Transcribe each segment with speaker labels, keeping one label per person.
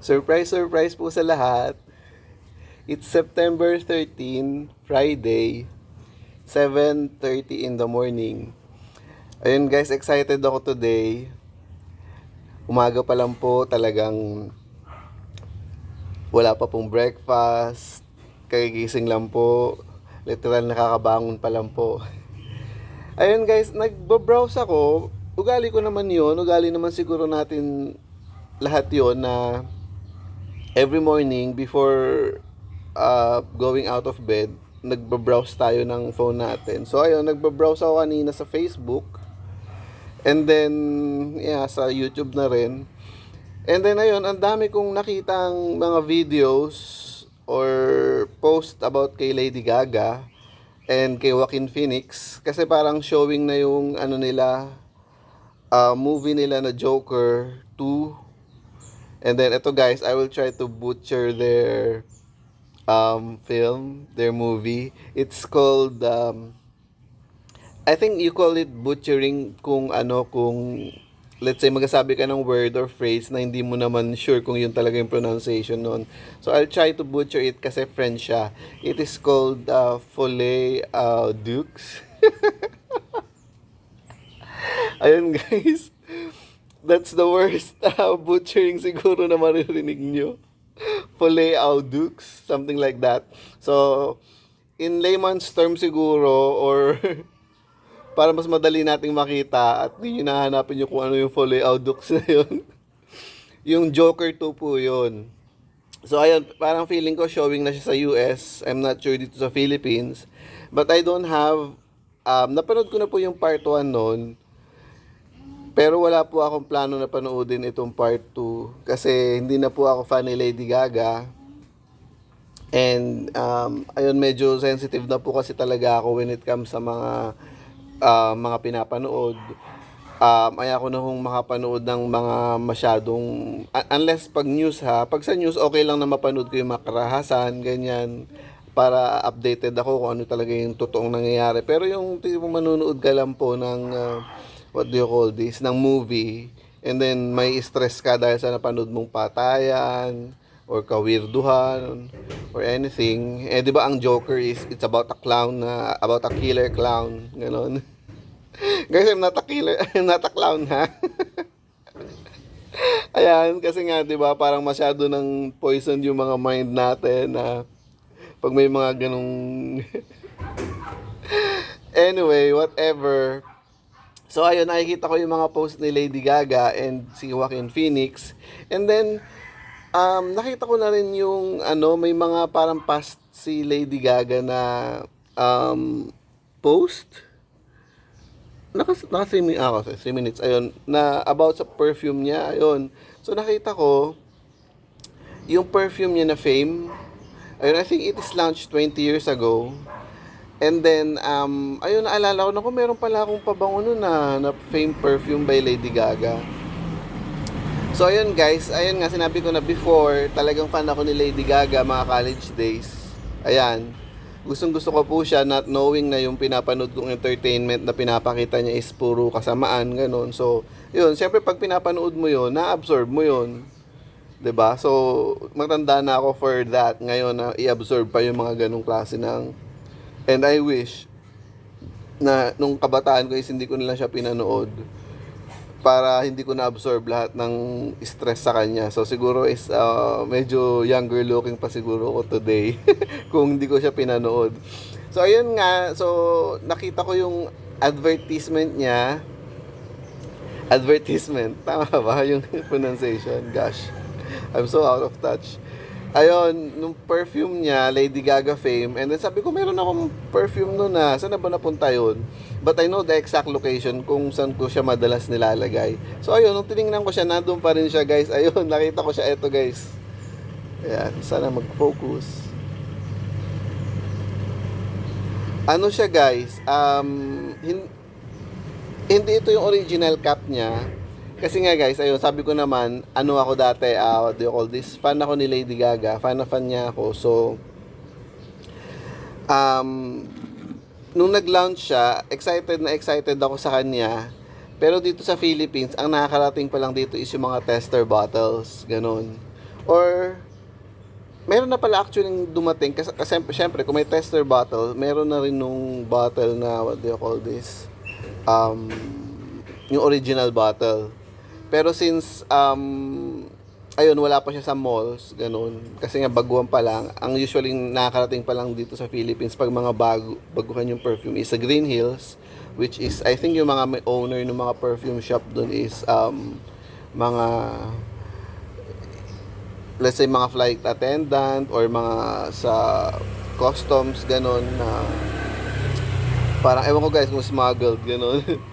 Speaker 1: Surprise, surprise po sa lahat. It's September 13, Friday, 7.30 in the morning. Ayun guys, excited ako today. Umaga pa lang po, talagang wala pa pong breakfast. Kagigising lang po. Literal nakakabangon pa lang po. Ayun guys, nagbo-browse ako. Ugali ko naman yon Ugali naman siguro natin lahat yon na every morning before uh, going out of bed, nagbo-browse tayo ng phone natin. So ayun, nagbo-browse ako kanina sa Facebook. And then, yeah, sa YouTube na rin. And then ayun, ang dami kong nakitang mga videos or post about kay Lady Gaga and kay Joaquin Phoenix kasi parang showing na yung ano nila uh, movie nila na Joker 2 and then ito guys I will try to butcher their um, film their movie it's called um, I think you call it butchering kung ano kung let's say magasabi ka ng word or phrase na hindi mo naman sure kung yun talaga yung pronunciation nun. So I'll try to butcher it kasi French siya. It is called uh, Folie uh, Dukes. Ayun guys. That's the worst uh, butchering siguro na maririnig nyo. Folie au Dukes, something like that. So, in layman's term siguro or para mas madali nating makita at hindi nyo nahanapin nyo kung ano yung Folie au Dukes na yun. yung Joker 2 po yun. So ayun, parang feeling ko showing na siya sa US. I'm not sure dito sa Philippines. But I don't have, um, napanood ko na po yung part 1 noon. Pero wala po akong plano na panoodin itong part 2. Kasi hindi na po ako fan ni Lady Gaga. And um, ayun, medyo sensitive na po kasi talaga ako when it comes sa mga uh, mga pinapanood. Um, ayoko na hong makapanood ng mga masyadong, un- unless pag news ha, pag sa news okay lang na mapanood ko yung mga karahasan, ganyan, para updated ako kung ano talaga yung totoong nangyayari. Pero yung tipong manunood ka lang po ng, uh, what do you call this, ng movie, and then may stress ka dahil sa napanood mong patayan, or kawirduhan, or anything. Eh, di ba ang Joker is, it's about a clown, na about a killer clown, ganon. Guys, I'm not a killer, I'm not a clown, ha? Ayan, kasi nga, di ba, parang masyado ng poison yung mga mind natin na pag may mga ganong... anyway, whatever. So, ayun, nakikita ko yung mga post ni Lady Gaga and si Joaquin Phoenix. And then, um, nakita ko na rin yung, ano, may mga parang past si Lady Gaga na um, post naka, naka 3 minutes, ah, 3 minutes, ayun, na about sa perfume niya, ayun. So, nakita ko, yung perfume niya na Fame, ayun, I think it is launched 20 years ago. And then, um, ayun, naalala ko, naku, meron pala akong pabango nun na, na Fame perfume by Lady Gaga. So, ayun guys, ayun nga, sinabi ko na before, talagang fan ako ni Lady Gaga, mga college days. Ayan, gustong gusto ko po siya not knowing na yung pinapanood kong entertainment na pinapakita niya is puro kasamaan, ganun. So, yun, syempre pag pinapanood mo yun, na-absorb mo yun. 'Di ba So, matanda na ako for that. Ngayon, na i-absorb pa yung mga ganung klase ng... And I wish na nung kabataan ko is hindi ko nila siya pinanood para hindi ko na-absorb lahat ng stress sa kanya. So siguro is uh, medyo younger looking pa siguro ko today kung hindi ko siya pinanood. So ayun nga, so nakita ko yung advertisement niya. Advertisement, tama ba yung pronunciation? Gosh, I'm so out of touch. Ayun, nung perfume niya, Lady Gaga fame, and then sabi ko, meron akong perfume nun na, saan na ba napunta yun? But I know the exact location kung saan ko siya madalas nilalagay. So ayun, nung tinignan ko siya, nandun pa rin siya guys. Ayun, nakita ko siya, eto guys. Ayan, sana mag-focus. Ano siya guys, um, hin- hindi ito yung original cap niya. Kasi nga guys, ayun, sabi ko naman, ano ako dati, uh, what do you call this? Fan ako ni Lady Gaga, fan na fan niya ako. So, um, nung nag-launch siya, excited na excited ako sa kanya. Pero dito sa Philippines, ang nakakarating pa lang dito is yung mga tester bottles, ganun. Or meron na pala actually dumating kasi, kasi syempre kung may tester bottle, meron na rin nung bottle na what do you call this? Um, yung original bottle. Pero since um, ayun, wala pa siya sa malls, ganun. Kasi nga baguhan pa lang. Ang usually nakakarating pa lang dito sa Philippines pag mga bago, baguhan yung perfume is sa Green Hills, which is, I think yung mga may owner ng mga perfume shop doon is um, mga let's say mga flight attendant or mga sa customs ganun na parang ewan ko guys kung smuggled ganun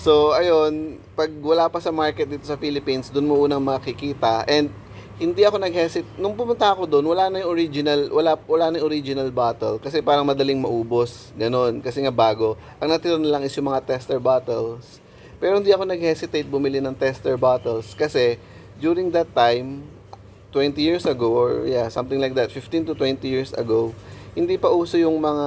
Speaker 1: so ayun pag wala pa sa market dito sa Philippines doon mo unang makikita. And hindi ako nag-hesitate. Nung pumunta ako doon wala na yung original wala wala na yung original bottle. Kasi parang madaling maubos. Ganun kasi nga bago. Ang natira na lang is yung mga tester bottles. Pero hindi ako nag-hesitate bumili ng tester bottles. Kasi during that time 20 years ago or yeah, something like that, 15 to 20 years ago, hindi pa uso yung mga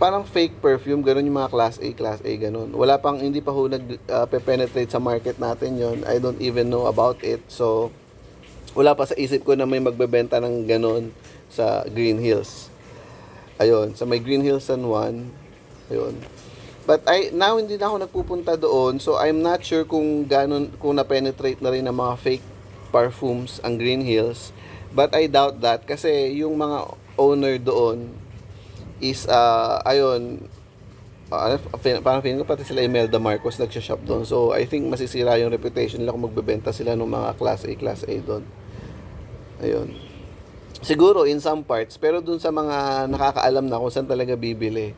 Speaker 1: parang fake perfume, ganun yung mga class A, class A, ganun. Wala pang, hindi pa ho nag-penetrate sa market natin yon I don't even know about it. So, wala pa sa isip ko na may magbebenta ng ganun sa Green Hills. Ayun, sa may Green Hills San Juan. Ayun. But I now hindi na ako nagpupunta doon, so I'm not sure kung ganon kung na-penetrate na rin ng mga fake perfumes ang Green Hills. But I doubt that kasi yung mga owner doon is uh, ayun uh, parang feeling ko pati sila Imelda Marcos nagsha-shop doon. So I think masisira yung reputation nila kung magbebenta sila ng mga class A, class A doon. Ayun. Siguro in some parts, pero dun sa mga nakakaalam na kung saan talaga bibili.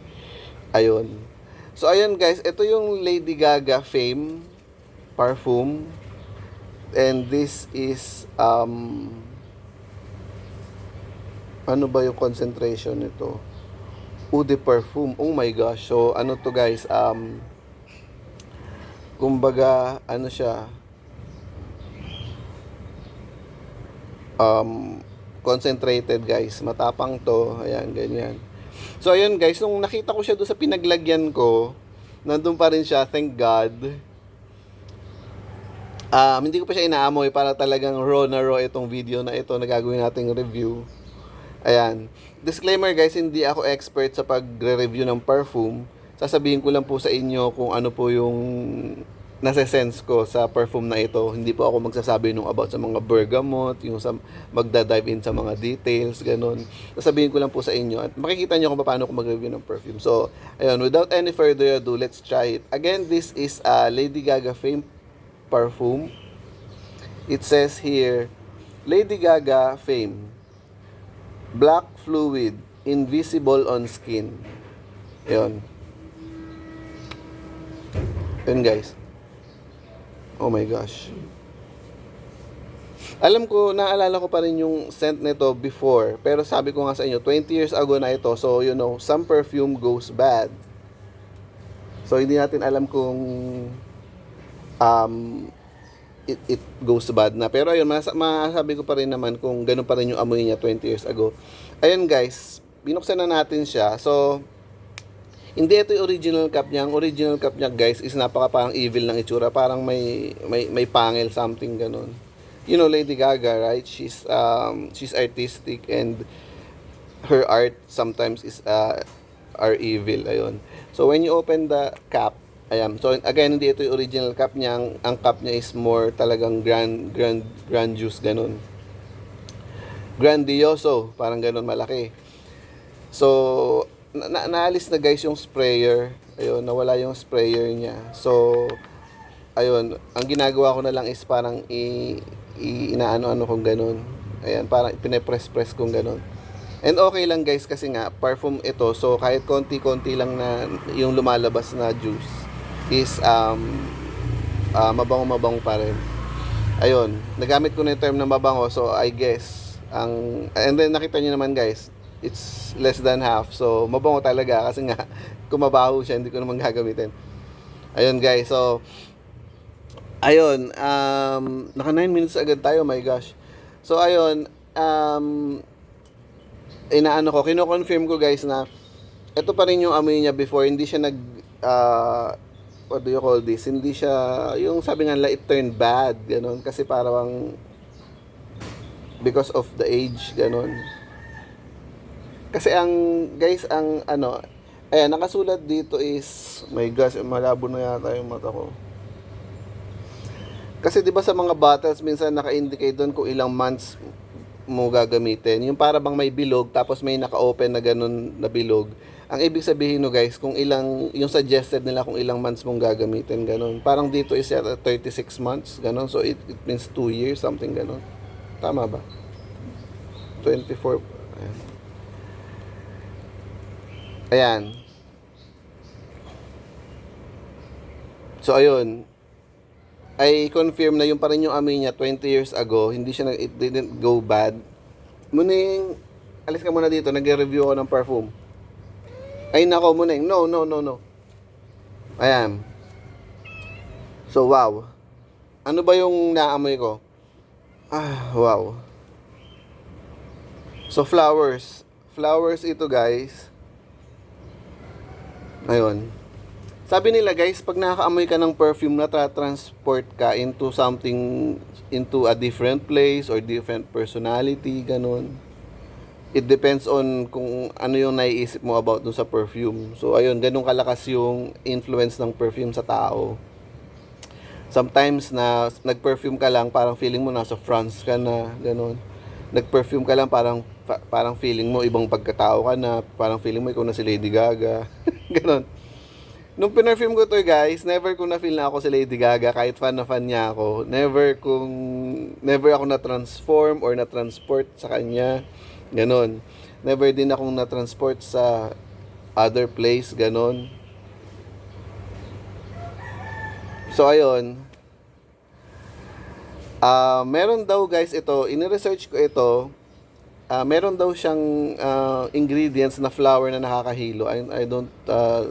Speaker 1: Ayun. So ayun guys, ito yung Lady Gaga Fame perfume and this is um ano ba yung concentration nito Eau de perfume. Oh my gosh. So ano to guys um kumbaga ano siya um concentrated guys matapang to. Ayan ganyan. So ayun guys nung nakita ko siya doon sa pinaglagyan ko nandun pa rin siya thank God. Um, hindi ko pa siya inaamoy para talagang raw na raw itong video na ito na gagawin nating review. Ayan. Disclaimer guys, hindi ako expert sa pagre-review ng perfume. Sasabihin ko lang po sa inyo kung ano po yung nasa-sense ko sa perfume na ito. Hindi po ako magsasabi nung about sa mga bergamot, yung sa magda-dive in sa mga details, ganun. Sasabihin ko lang po sa inyo at makikita nyo kung paano ko mag-review ng perfume. So, ayun, without any further ado, let's try it. Again, this is uh, Lady Gaga Fame perfume. It says here, Lady Gaga Fame. Black fluid, invisible on skin. Yun. Yun guys. Oh my gosh. Alam ko, naalala ko pa rin yung scent nito before. Pero sabi ko nga sa inyo, 20 years ago na ito. So, you know, some perfume goes bad. So, hindi natin alam kung um, it, it goes bad na. Pero ayun, mas, masabi ko pa rin naman kung ganun pa rin yung amoy niya 20 years ago. Ayun guys, binuksan na natin siya. So, hindi ito yung original cup niya. Ang original cup niya guys is napaka parang evil ng itsura. Parang may, may, may pangil something ganun. You know, Lady Gaga, right? She's, um, she's artistic and her art sometimes is uh, are evil. Ayun. So, when you open the cap, Ayan. So again, hindi ito yung original cup niya. Ang, ang cup niya is more talagang grand grand grand juice ganun. Grandioso, parang ganun malaki. So na, naalis na guys yung sprayer. Ayun, nawala yung sprayer niya. So ayun, ang ginagawa ko na lang is parang i, i inaano-ano kong ganun. Ayan, parang pinapress-press kong ganun. And okay lang guys kasi nga perfume ito. So kahit konti-konti lang na yung lumalabas na juice is um, uh, mabango-mabango pa rin. Ayun, nagamit ko na yung term na mabango, so I guess, ang, and then nakita niyo naman guys, it's less than half, so mabango talaga kasi nga, kung siya, hindi ko naman gagamitin. Ayun guys, so, ayun, um, naka 9 minutes agad tayo, my gosh. So ayun, um, inaano ko, kino-confirm ko guys na, ito pa rin yung amoy niya before, hindi siya nag, uh, what do you call this, hindi siya, yung sabi nga nila, it turned bad, ganun. Kasi parang, because of the age, ganun. Kasi ang, guys, ang, ano, ayan, nakasulat dito is, my gosh, malabo na yata yung mata ko. Kasi 'di ba sa mga bottles minsan naka-indicate doon kung ilang months mo gagamitin. Yung para bang may bilog tapos may naka-open na ganun na bilog. Ang ibig sabihin no guys, kung ilang yung suggested nila kung ilang months mong gagamitin ganun. Parang dito is at 36 months ganun. So it, it means 2 years something ganun. Tama ba? 24 Ayan. Ayan. So ayun, I confirm na yung pa rin yung amoy niya 20 years ago, hindi siya it didn't go bad. Muning, alis ka muna dito, nagre-review ako ng perfume. Ay nako, muning, no, no, no, no. Ayan. So, wow. Ano ba yung naamoy ko? Ah, wow. So, flowers. Flowers ito, guys. Ayun. Sabi nila guys, pag nakakaamoy ka ng perfume na tra-transport ka into something, into a different place or different personality, ganun. It depends on kung ano yung naiisip mo about dun sa perfume. So ayun, ganun kalakas yung influence ng perfume sa tao. Sometimes na nag-perfume ka lang, parang feeling mo nasa France ka na, ganun. Nag-perfume ka lang, parang pa- parang feeling mo ibang pagkatao ka na, parang feeling mo ikaw na si Lady Gaga. ganun. Nung pinerfume ko to guys, never ko na feel na ako si Lady Gaga kahit fan na fan niya ako. Never kung never ako na transform or na transport sa kanya. Ganon. Never din akong na transport sa other place, ganon. So ayun. Ah, meron daw guys ito, ini-research ko ito. Ah, meron daw siyang ah, ingredients na flower na nakakahilo. I, I don't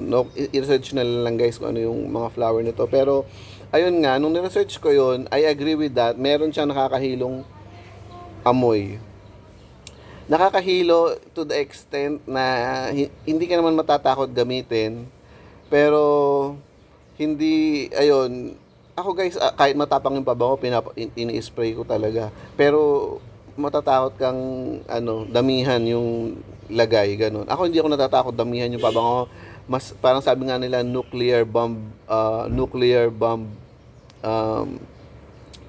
Speaker 1: know, i- i-research na lang guys kung ano yung mga flower nito. Pero, ayun nga, nung ni-research ko yun, I agree with that. Meron siyang nakakahilong amoy. Nakakahilo to the extent na hi- hindi ka naman matatakot gamitin. Pero, hindi, ayun, ako guys, ah, kahit matapang yung pabango, pinap- in- ini-spray ko talaga. Pero, matatakot kang ano, damihan yung lagay ganun. Ako hindi ako natatakot damihan yung pabango. Mas parang sabi nga nila nuclear bomb uh, nuclear bomb um,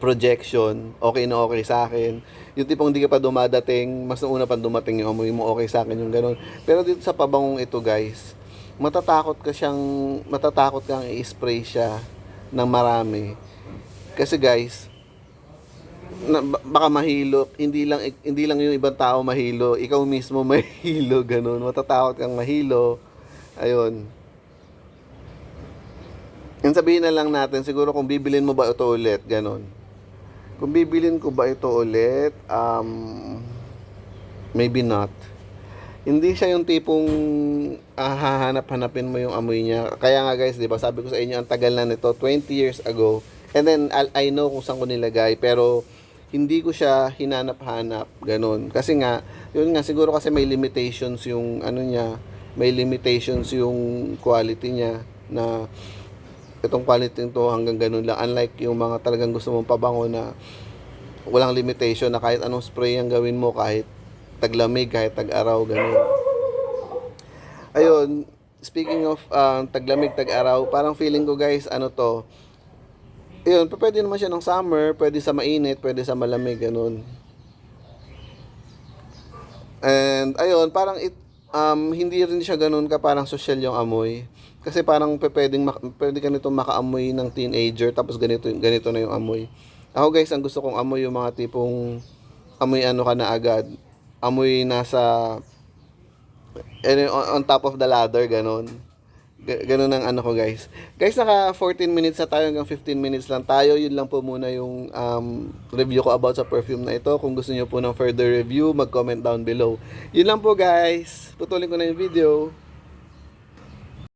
Speaker 1: projection. Okay na okay sa akin. Yung tipong hindi ka pa dumadating, mas nauna pa dumating yung amoy mo, okay sa akin yung ganun. Pero dito sa pabangong ito, guys, matatakot ka siyang matatakot kang i-spray siya ng marami. Kasi guys, na, ba- baka mahilo, hindi lang hindi lang yung ibang tao mahilo, ikaw mismo mahilo ganun. Matatakot kang mahilo. Ayun. Yung sabihin na lang natin, siguro kung bibilin mo ba ito ulit, ganun. Kung bibilin ko ba ito ulit, um, maybe not. Hindi siya yung tipong ah, hahanap-hanapin mo yung amoy niya. Kaya nga guys, di ba, sabi ko sa inyo, ang tagal na nito, 20 years ago. And then, I, I know kung saan ko nilagay, pero hindi ko siya hinanap-hanap, ganun. Kasi nga, yun nga, siguro kasi may limitations yung, ano niya, may limitations yung quality niya, na itong quality nito hanggang ganun lang. Unlike yung mga talagang gusto mong pabango na walang limitation na kahit anong spray ang gawin mo, kahit taglamig, kahit tag-araw, ganun. Ayun, speaking of um, taglamig, tag-araw, parang feeling ko guys, ano to, yun, pwede naman siya ng summer, pwede sa mainit, pwede sa malamig, ganun. And ayun, parang it um hindi rin siya ganun ka parang social yung amoy. Kasi parang pwedeng pwede ka nito makaamoy ng teenager tapos ganito ganito na yung amoy. Ako guys, ang gusto kong amoy yung mga tipong amoy ano ka na agad. Amoy nasa eh, on, on top of the ladder ganun. Ga- Ganun ang ano ko guys. Guys, naka 14 minutes na tayo hanggang 15 minutes lang tayo. Yun lang po muna yung um, review ko about sa perfume na ito. Kung gusto niyo po ng further review, mag-comment down below. Yun lang po guys. Putulin ko na yung video.